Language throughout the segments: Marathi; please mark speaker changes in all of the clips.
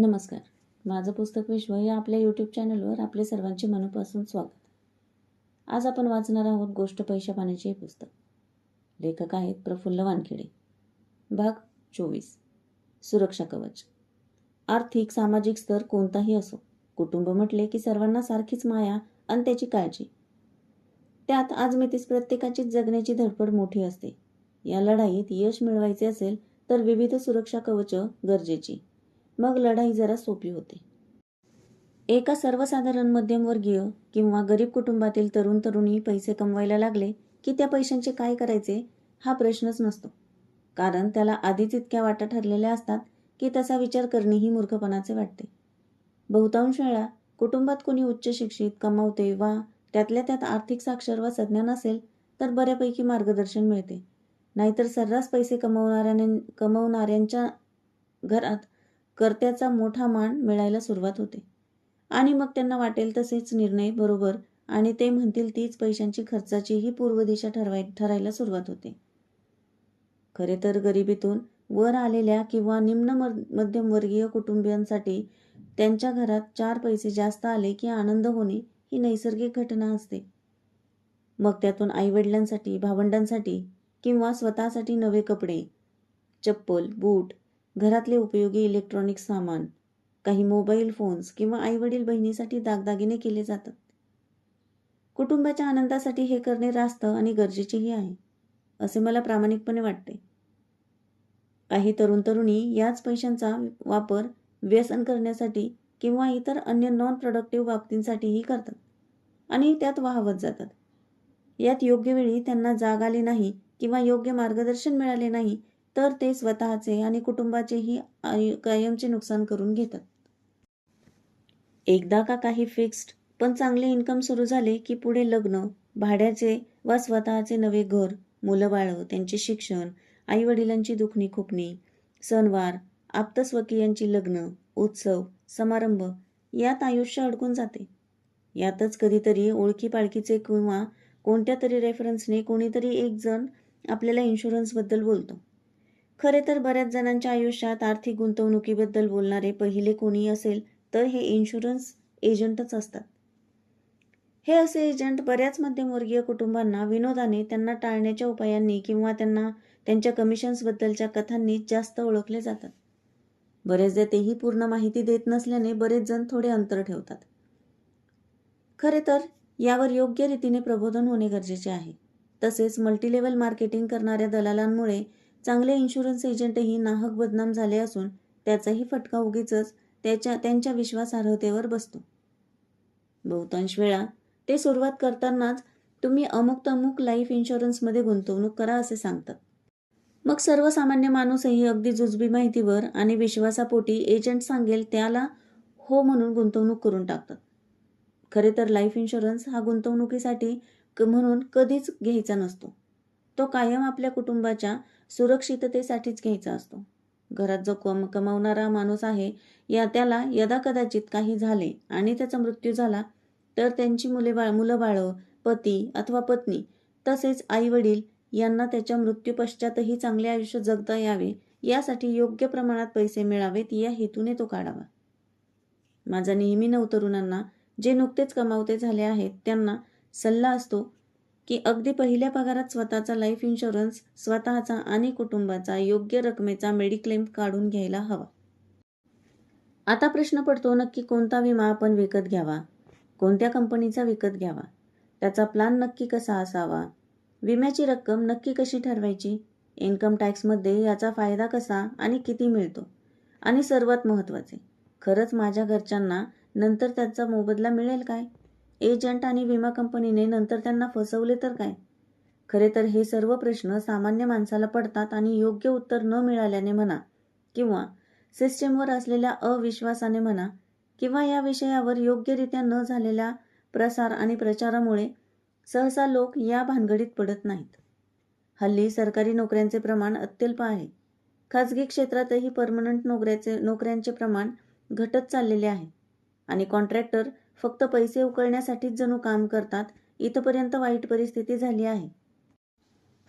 Speaker 1: नमस्कार. माझं पुस्तक विश्व या आपल्या यूट्यूब चॅनलवर आपले सर्वांचे मनापासून स्वागत. आज आपण वाचणार आहोत गोष्ट पैशा पाण्याचे हे पुस्तक. लेखक आहेत प्रफुल्ल वानखेडे. भाग चोवीस. सुरक्षा कवच. आर्थिक सामाजिक स्तर कोणताही असो कुटुंब म्हटले की सर्वांना सारखीच माया आणि त्याची काळजी. त्यात आज मितीस प्रत्येकाचीच जगण्याची धडपड मोठी असते. या लढाईत यश मिळवायचे असेल तर विविध सुरक्षा कवच गरजेची. मग लढाई जरा सोपी होते. एका सर्वसाधारण मध्यमवर्गीय किंवा गरीब कुटुंबातील तरुण तरुणी पैसे कमवायला लागले की त्या पैशांचे काय करायचे हा प्रश्नच नसतो. कारण त्याला आधीच इतक्या वाटा ठरलेल्या असतात की तसा विचार करणेही मूर्खपणाचे वाटते. बहुतांश वेळा कुटुंबात कोणी उच्च शिक्षित कमावते वा त्यातल्या त्यात आर्थिक साक्षर वा संज्ञान असेल तर बऱ्यापैकी मार्गदर्शन मिळते. नाहीतर सर्रास पैसे कमवणाऱ्या कमवणाऱ्यांच्या घरात कर्त्याचा मोठा मान मिळायला सुरुवात होते. आणि मग त्यांना वाटेल तसेच निर्णय बरोबर आणि ते म्हणतील तीच पैशांची खर्चाचीही पूर्व दिशा ठरवाय ठरायला सुरुवात होते. खरे तर गरिबीतून वर आलेल्या किंवा निम्न मध्यमवर्गीय कुटुंबियांसाठी त्यांच्या घरात चार पैसे जास्त आले की आनंद होणे ही नैसर्गिक घटना असते. मग त्यातून आईवडिलांसाठी भावंडांसाठी किंवा स्वतःसाठी नवे कपडे चप्पल बूट घरातले उपयोगी इलेक्ट्रॉनिक सामान काही मोबाईल फोन्स किंवा आईवडील बहिणीसाठी दागदागिने केले जातात. कुटुंबाच्या आनंदासाठी हे करणे रास्त आणि गरजेचेही आहे असे मला प्रामाणिकपणे वाटते. काही तरुण तरुणी याच पैशांचा वापर व्यसन करण्यासाठी किंवा इतर अन्य नॉन प्रोडक्टिव्ह बाबतींसाठीही करतात आणि त्यात वाहवत जातात. यात योग्य वेळी त्यांना जाग आली नाही किंवा योग्य मार्गदर्शन मिळाले नाही तर ते स्वतःचे आणि कुटुंबाचेही कायमचे नुकसान करून घेतात. एकदा का काही फिक्स्ड पण चांगले इन्कम सुरू झाले की पुढे लग्न भाड्याचे वा स्वतःचे नवे घर मुलं बाळं त्यांचे शिक्षण आईवडिलांची दुखणी खुपणी सणवार आप्तस्वकीयांची लग्न उत्सव समारंभ यात आयुष्य अडकून जाते. यातच कधीतरी ओळखी पाळखीचे किंवा कोणत्या तरी रेफरन्सने कोणीतरी एक जण आपल्याला इन्शुरन्सबद्दल बोलतो. खरे तर बऱ्याच जणांच्या आयुष्यात आर्थिक गुंतवणुकीबद्दल बोलणारे पहिले कोणी असेल तर हे इन्शुरन्स एजंटच असतात. हे असे एजंट बऱ्याच मध्यमवर्गीय कुटुंबांना विनोदाने त्यांना टाळण्याच्या उपायांनी किंवा त्यांना त्यांच्या कमिशन्सबद्दलच्या कथांनी जास्त ओळखले जातात. बरेचदा तेही पूर्ण माहिती देत नसल्याने बरेच जण थोडे अंतर ठेवतात. खरे तर यावर योग्य रीतीने प्रबोधन होणे गरजेचे आहे. तसेच मल्टीलेवल मार्केटिंग करणाऱ्या दलालांमुळे चांगले इन्शुरन्स एजंटही नाहक बदनाम झाले असून त्याचाही फटका उगीच त्याच्या त्यांच्या विश्वासार्हतेवर बसतो. बहुतांश वेळा ते सुरुवात करतानाच तुम्ही अमुक तमुक लाईफ इन्शुरन्समध्ये गुंतवणूक करा असे सांगतात. मग सर्वसामान्य माणूसही अगदी जुजबी माहितीवर आणि विश्वासापोटी एजंट सांगेल त्याला हो म्हणून गुंतवणूक करून टाकतात. खरे तर लाईफ इन्शुरन्स हा गुंतवणुकीसाठी म्हणून कधीच घ्यायचा नसतो. तो कायम आपल्या कुटुंबाच्या सुरक्षिततेसाठीच घ्यायचा असतो. घरात जो कम कमावणारा माणूस आहे या त्याला यदा कदाचित काही झाले आणि त्याचा मृत्यू झाला तर त्यांची मुले बाळ मुलं बाळं पती अथवा पत्नी तसेच आई वडील यांना त्याच्या मृत्यूपश्चातही चांगले आयुष्य जगता यावे यासाठी योग्य प्रमाणात पैसे मिळावेत या हेतूने तो काढावा. माझा नेहमी नवतरुणांना जे नुकतेच कमावते झाले आहेत त्यांना सल्ला असतो की अगदी पहिल्या पगारात स्वतःचा लाईफ इन्शुरन्स स्वतःचा आणि कुटुंबाचा योग्य रकमेचा मेडिक्लेम काढून घ्यायला हवा. आता प्रश्न पडतो नक्की कोणता विमा आपण विकत घ्यावा? कोणत्या कंपनीचा विकत घ्यावा? त्याचा प्लान नक्की कसा असावा? विम्याची रक्कम नक्की कशी ठरवायची? इन्कम टॅक्समध्ये याचा फायदा कसा आणि किती मिळतो? आणि सर्वात महत्त्वाचे खरंच माझ्या घरच्यांना नंतर त्याचा मोबदला मिळेल काय? एजंट आणि विमा कंपनीने नंतर त्यांना फसवले तर काय? खरे तर हे सर्व प्रश्न सामान्य माणसाला पडतात आणि योग्य उत्तर न मिळाल्याने म्हणा किंवा सिस्टीमवर असलेल्या अविश्वासाने म्हणा किंवा या विषयावर योग्यरित्या न झालेल्या प्रसार आणि प्रचारामुळे सहसा लोक या भानगडीत पडत नाहीत. हल्ली सरकारी नोकऱ्यांचे प्रमाण अत्यल्प आहे. खाजगी क्षेत्रातही परमनंट नोकऱ्याचे नोकऱ्यांचे प्रमाण घटत चाललेले आहे. आणि कॉन्ट्रॅक्टर फक्त पैसे उकळण्यासाठीच जणू काम करतात. इथपर्यंत वाईट परिस्थिती झाली आहे.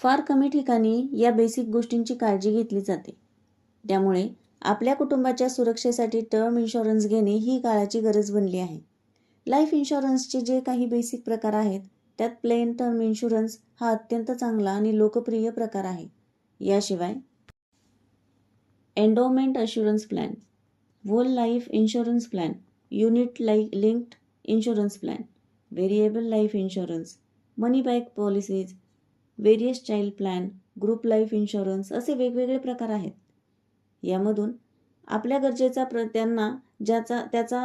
Speaker 1: फार कमी ठिकाणी या बेसिक गोष्टींची काळजी घेतली जाते. त्यामुळे आपल्या कुटुंबाच्या सुरक्षेसाठी टर्म इन्शुरन्स घेणे ही काळाची गरज बनली आहे. लाईफ इन्शुरन्सचे जे काही बेसिक प्रकार आहेत त्यात प्लेन टर्म इन्शुरन्स हा अत्यंत चांगला आणि लोकप्रिय प्रकार आहे. याशिवाय endowment assurance plan whole life insurance plan unit like linked insurance plan variable life insurance money back policies various child plan group life insurance असे वेगवेगळे प्रकार आहेत. यामधून आपल्या गरजेचा प्र त्यांना ज्याचा त्याचा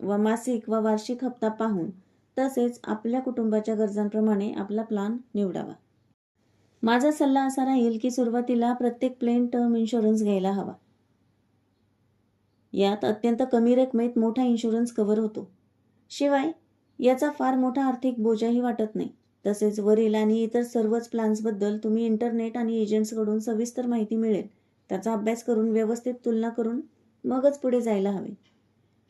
Speaker 1: व मासिक व वार्षिक हप्ता पाहून तसेच आपल्या कुटुंबाच्या गरजांप्रमाणे आपला प्लान निवडावा. माझा सल्ला असा राहील की सुरुवातीला प्रत्येक प्लेन टर्म इन्शुरन्स घ्यायला हवा. यात अत्यंत कमी रकमेत मोठा इन्शुरन्स कव्हर होतो. शिवाय याचा फार मोठा आर्थिक बोजाही वाटत नाही. तसेच वरील आणि इतर सर्वच प्लॅन्सबद्दल तुम्ही इंटरनेट आणि एजंट्सकडून सविस्तर माहिती मिळेल. त्याचा अभ्यास करून व्यवस्थित तुलना करून मगच पुढे जायला हवे.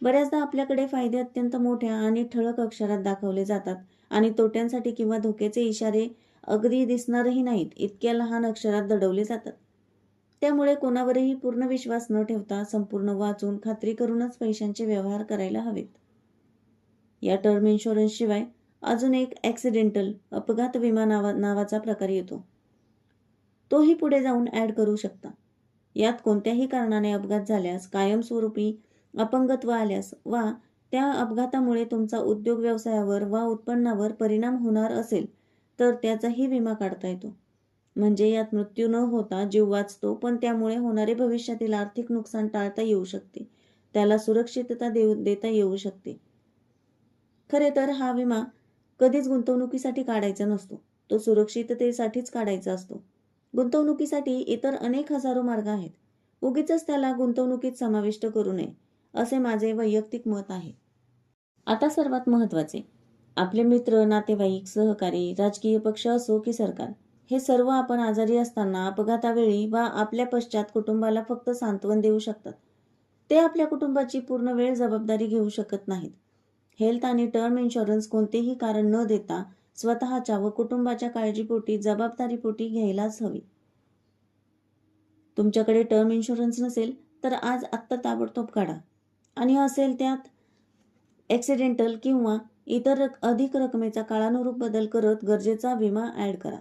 Speaker 1: बऱ्याचदा आपल्याकडे फायदे अत्यंत मोठ्या आणि ठळक अक्षरात दाखवले जातात आणि तोट्यांसाठी किंवा धोक्याचे इशारे अगदी दिसणारही नाहीत इतक्या लहान अक्षरात दडवले जातात. त्यामुळे कोणावरही पूर्ण विश्वास न ठेवता संपूर्ण वाचून खात्री करूनच पैशांचे व्यवहार करायला हवेत. या टर्म इन्शुरन्स शिवाय अजून एक ॲक्सिडेंटल अपघात विमा नावा नावाचा प्रकार येतो. तोही पुढे जाऊन ॲड करू शकता. यात कोणत्याही कारणाने अपघात झाल्यास कायमस्वरूपी अपंगत्व आल्यास वा त्या अपघातामुळे तुमचा उद्योग व्यवसायावर वा उत्पन्नावर परिणाम होणार असेल तर त्याचाही विमा काढता येतो. म्हणजे यात मृत्यू न होता जीव वाचतो पण त्यामुळे होणारे भविष्यातील आर्थिक नुकसान टाळता येऊ शकते. त्याला सुरक्षितता देऊ देता येऊ शकते. खरे तर हा विमा कधीच गुंतवणुकीसाठी काढायचा नसतो. तो सुरक्षिततेसाठीच काढायचा असतो. गुंतवणुकीसाठी इतर अनेक हजारो मार्ग आहेत. उगीच त्याला गुंतवणुकीत समाविष्ट करू नये असे माझे वैयक्तिक मत आहे. आता सर्वात महत्त्वाचे. आपले मित्र नातेवाईक सहकारी राजकीय पक्ष असो की सरकार हे सर्व आपण आजारी असताना अपघातावेळी वा आपल्या पश्चात कुटुंबाला फक्त सांत्वन देऊ शकतात. ते आपल्या कुटुंबाची पूर्ण वेळ जबाबदारी घेऊ शकत नाहीत. हेल्थ आणि टर्म इन्शुरन्स कोणतेही कारण न देता स्वतःच्या व कुटुंबाच्या काळजीपोटी जबाबदारीपोटी घ्यायलाच हवी. तुमच्याकडे टर्म इन्शुरन्स नसेल तर आज आत्ता ताबडतोब काढा. आणि असेल त्यात ॲक्सिडेंटल किंवा इतर रक अधिक रकमेचा काळानुरूप बदल करत गरजेचा विमा ॲड करा.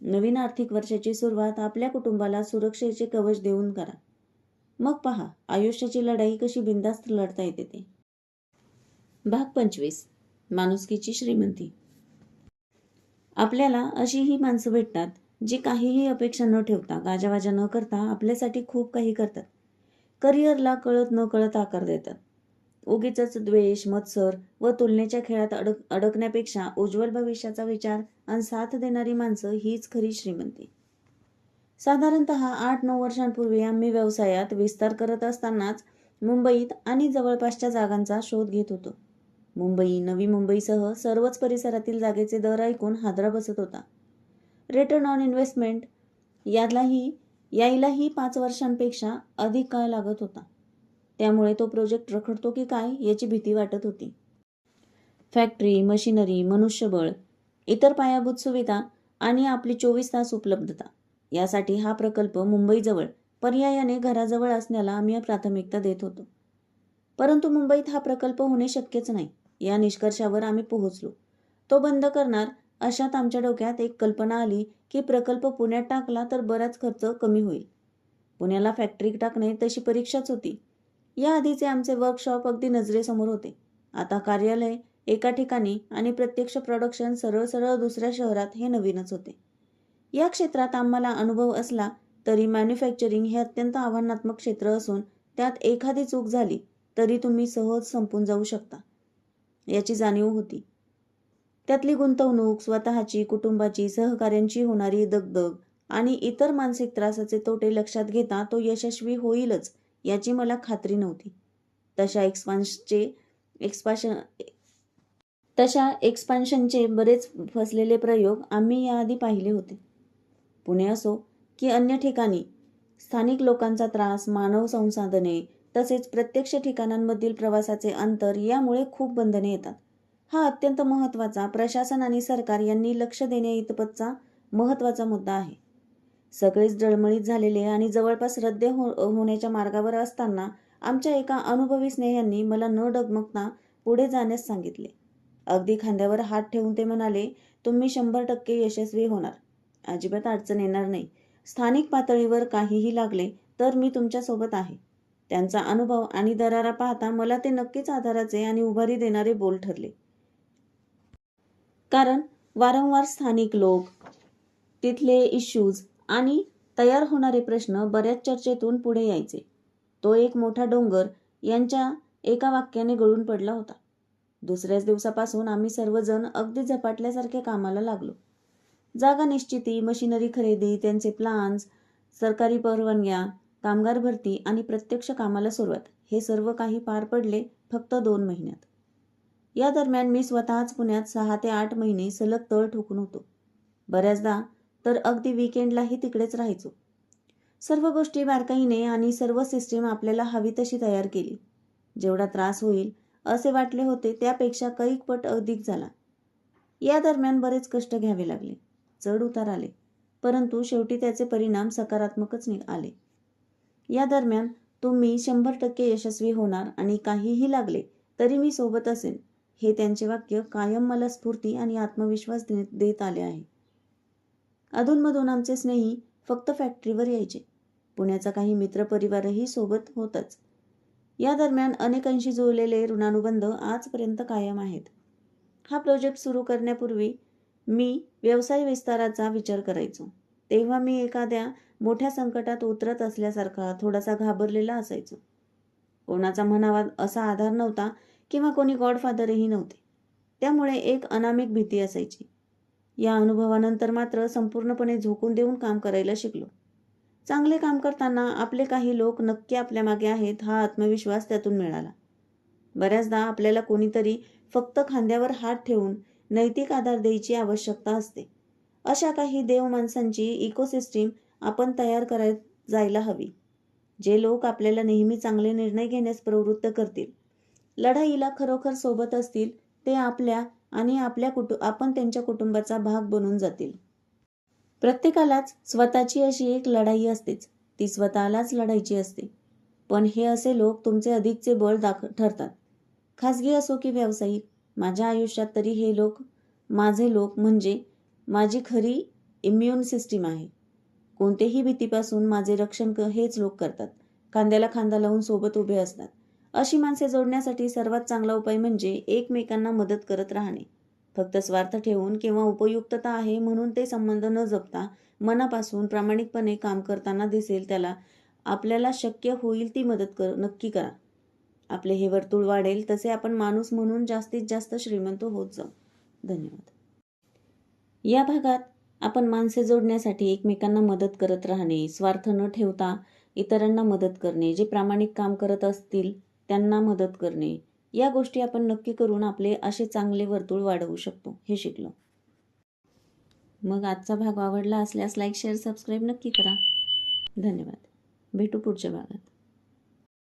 Speaker 1: नवीन आर्थिक वर्षाची सुरुवात आपल्या कुटुंबाला सुरक्षेचे कवच देऊन करा. मग पहा आयुष्याची लढाई कशी बिंदास्त लढता येते ते. भाग पंचवीस. माणुसकीची श्रीमंती. आपल्याला अशी ही माणसं भेटतात जी काहीही अपेक्षा न ठेवता गाजावाजा न करता आपल्यासाठी खूप काही करतात. करिअरला कळत न कळत आकार देतात. उगीच द्वेष मत्सर व तुलनेच्या खेळात अडक अडकण्यापेक्षा उज्ज्वल भविष्याचा विचार आणि साथ देणारी माणसं हीच खरी श्रीमंती. साधारणत आठ नऊ वर्षांपूर्वी आम्ही व्यवसायात विस्तार करत असतानाच मुंबईत आणि जवळपासच्या जागांचा शोध घेत होतो. मुंबई नवी मुंबईसह सर्वच परिसरातील जागेचे दर ऐकून हादरा बसत होता. रिटर्न ऑन इन्व्हेस्टमेंट यालाही याईलाही पाच वर्षांपेक्षा अधिक काळ लागत होता. त्यामुळे तो प्रोजेक्ट रखडतो की काय याची भीती वाटत होती. फॅक्टरी मशिनरी मनुष्यबळ इतर पायाभूत सुविधा आणि आपली चोवीस तास उपलब्धता यासाठी हा प्रकल्प मुंबईजवळ पर्यायाने घराजवळ असण्याला आम्ही प्राथमिकता देत होतो. परंतु मुंबईत हा प्रकल्प होणे शक्यच नाही या निष्कर्षावर आम्ही पोहोचलो. तो बंद करणार अशात आमच्या डोक्यात एक कल्पना आली की प्रकल्प पुण्यात टाकला तर बराच खर्च कमी होईल. पुण्याला फॅक्टरी टाकणे तशी परीक्षाच होती या आधीचे आमचे वर्कशॉप अगदी नजरेसमोर होते. आता कार्यालय एका ठिकाणी आणि प्रत्यक्ष प्रोडक्शन सरळ सरळ दुसऱ्या शहरात हे नवीनच होते. या क्षेत्रात आम्हाला अनुभव असला तरी मॅन्युफॅक्चरिंग हे अत्यंत आव्हानात्मक क्षेत्र असून त्यात एखादी चूक झाली तरी तुम्ही सहज संपून जाऊ शकता. याची जाणीव होती. त्यातली गुंतवणूक स्वतःची कुटुंबाची सहकार्यांची होणारी दगदग आणि इतर मानसिक त्रासाचे तोटे लक्षात घेता तो यशस्वी होईलच याची मला खात्री नव्हती. तशा एक्सपान्सचे एक्सपाशन तशा एक्सपान्शनचे बरेच फसलेले प्रयोग आम्ही याआधी पाहिले होते. पुणे असो की अन्य ठिकाणी स्थानिक लोकांचा त्रास मानव संसाधने तसेच प्रत्यक्ष ठिकाणांमधील प्रवासाचे अंतर यामुळे खूप बंधने येतात. हा अत्यंत महत्त्वाचा प्रशासन आणि सरकार यांनी लक्ष देणे इतपतचा महत्त्वाचा मुद्दा आहे. सगळेच डळमळीत झालेले आणि जवळपास रद्द हो होण्याच्या मार्गावर असताना आमच्या एका अनुभवी स्नेह्यांनी मला न डगमगता पुढे जाण्यास सांगितले. अगदी खांद्यावर हात ठेवून ते म्हणाले तुम्ही शंभर टक्के यशस्वी होणार. अजिबात अडचण येणार नाही. स्थानिक पातळीवर काहीही लागले तर मी तुमच्यासोबत आहे. त्यांचा अनुभव आणि दरारा पाहता मला ते नक्कीच आधाराचे आणि उभारी देणारे बोल ठरले. कारण वारंवार स्थानिक लोक तिथले इश्यूज आणि तयार होणारे प्रश्न बऱ्याच चर्चेतून पुढे यायचे. तो एक मोठा डोंगर यांच्या एका वाक्याने गळून पडला होता. दुसऱ्याच दिवसापासून आम्ही सर्वजण अगदी झपाटल्यासारख्या कामाला लागलो. जागा निश्चिती मशिनरी खरेदी त्यांचे प्लान्स सरकारी परवानग्या कामगार भरती आणि प्रत्यक्ष कामाला सुरुवात हे सर्व काही पार पडले फक्त दोन महिन्यात. या दरम्यान मी स्वतःच पुण्यात सहा ते आठ महिने सलग तळ ठोकून होतो. बऱ्याचदा तर अगदी विकेंडलाही तिकडेच राहायचो. सर्व गोष्टी बारकाईने आणि सर्व सिस्टीम आपल्याला हवी तशी तयार केली. जेवढा त्रास होईल असे वाटले होते त्यापेक्षा कैक पट अधिक झाला. या दरम्यान बरेच कष्ट घ्यावे लागले. चढ उतार आले. परंतु शेवटी त्याचे परिणाम सकारात्मकच नि- आले. या दरम्यान तुम्ही शंभर टक्के यशस्वी होणार आणि काहीही लागले तरी मी सोबत असेन हे त्यांचे वाक्य कायम मला स्फूर्ती आणि आत्मविश्वास देत आले आहे. अधूनमधून आमचे स्नेही फक्त फॅक्टरीवर यायचे. पुण्याचा काही मित्रपरिवारही सोबत होताच. या दरम्यान अनेकांशी जुळलेले ऋणानुबंध आजपर्यंत कायम आहेत. हा प्रोजेक्ट सुरू करण्यापूर्वी मी व्यवसाय विस्ताराचा विचार करायचो. तेव्हा मी एखाद्या मोठ्या संकटात उतरत असल्यासारखा थोडासा घाबरलेला असायचो. कोणाचा म्हणावा असा आधार नव्हता किंवा कोणी गॉडफादरही नव्हते. त्यामुळे एक अनामिक भीती असायची. या अनुभवानंतर मात्र संपूर्णपणे झोकून देऊन काम करायला शिकलो. चांगले काम करताना आपले काही लोक नक्की आपल्या मागे आहेत हा आत्मविश्वास त्यातून मिळाला. बऱ्याचदा आपल्याला कोणीतरी फक्त खांद्यावर हात ठेवून नैतिक आधार द्यायची आवश्यकता असते. अशा काही देव माणसांची इकोसिस्टीम आपण तयार कराय जायला हवी. जे लोक आपल्याला नेहमी चांगले निर्णय घेण्यास प्रवृत्त करतील. लढाईला खरोखर सोबत असतील ते आपल्या आणि आपल्या कुटु आपण त्यांच्या कुटुंबाचा भाग बनून जातील. प्रत्येकालाच स्वतःची अशी एक लढाई असतेच. ती स्वतःलाच लढायची असते. पण हे असे लोक तुमचे अधिकचे बळ दाख ठरतात. खाजगी असो की व्यावसायिक माझ्या आयुष्यात तरी हे लोक माझे लोक म्हणजे माझी खरी इम्युन सिस्टीम आहे. कोणतेही भीतीपासून माझे रक्षण हेच लोक करतात. खांद्याला खांदा लावून सोबत उभे असतात. अशी माणसे जोडण्यासाठी सर्वात चांगला उपाय म्हणजे एकमेकांना मदत करत राहणे. फक्त स्वार्थ ठेवून किंवा उपयुक्तता आहे म्हणून ते संबंध न जपता मनापासून प्रामाणिकपणे काम करताना दिसेल त्याला आपल्याला शक्य होईल ती मदत कर नक्की करा. आपले हे वर्तुळ वाढेल तसे आपण माणूस म्हणून जास्तीत जास्त श्रीमंत होत जाऊ. धन्यवाद. या भागात आपण माणसे जोडण्यासाठी एकमेकांना मदत करत राहणे स्वार्थ न ठेवता इतरांना मदत करणे जे प्रामाणिक काम करत असतील त्यांना मदत करणे. या गोष्टी आपण नक्की करून आपले असे चांगले वर्तुळ वाढवू शकतो हे शिकलो. मग आजचा भाग आवडला असल्यास लाईक शेअर सबस्क्राईब नक्की करा. धन्यवाद. भेटू पुढच्या भागात.